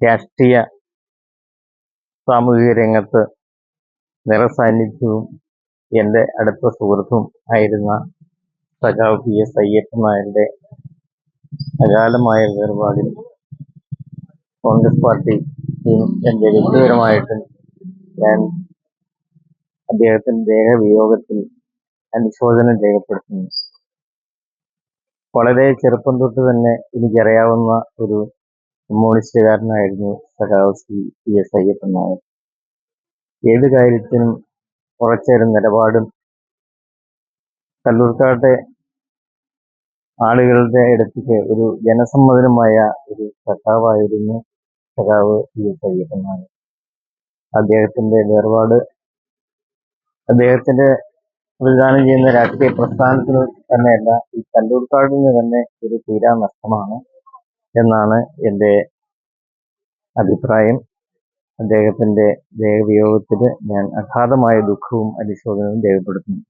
രാഷ്ട്രീയ സാമൂഹിക രംഗത്ത് നിറസാന്നിധ്യവും എന്റെ അടുത്ത സുഹൃത്തും ആയിരുന്ന സഖാവ് പി എസ് അയ്യപ്പൻ നായരുടെ അകാലമായ വേർപാടിൽ കോൺഗ്രസ് പാർട്ടി എന്റെ വ്യക്തിപരമായിട്ടും ഞാൻ അദ്ദേഹത്തിന്റെ ദേഹവിയോഗത്തിൽ അനുശോചനം രേഖപ്പെടുത്തുന്നു. വളരെ ചെറുപ്പം തൊട്ട് തന്നെ എനിക്കറിയാവുന്ന ഒരു കമ്മ്യൂണിസ്റ്റുകാരനായിരുന്നു സഖാവ് പി എസ് അയ്യപ്പൻ നായർ. ഏത് കാര്യത്തിനും ഉറച്ചൊരു നിലപാടും കല്ലൂർക്കാട്ടെ ആളുകളുടെ ഇടത്തേക്ക് ഒരു ജനസമ്മതനുമായ ഒരു സഖാവായിരുന്നു സഖാവ് പി എസ് അയ്യപ്പൻ നായർ. അദ്ദേഹത്തിന്റെ വേർപാട് അദ്ദേഹത്തിന്റെ പ്രതിദാനം ചെയ്യുന്ന രാഷ്ട്രീയ പ്രസ്ഥാനത്തിന് തന്നെയല്ല ഈ കല്ലൂർക്കാടിന് തന്നെ ഒരു തീരാ നഷ്ടമാണ്. എന്നാണ് എന്റെ അഭിപ്രായം. അദ്ദേഹത്തിന്റെ ദേഹവിയോഗത്തിൽ ഞാൻ അഗാധമായ ദുഃഖവും അനുശോചനവും രേഖപ്പെടുത്തുന്നു.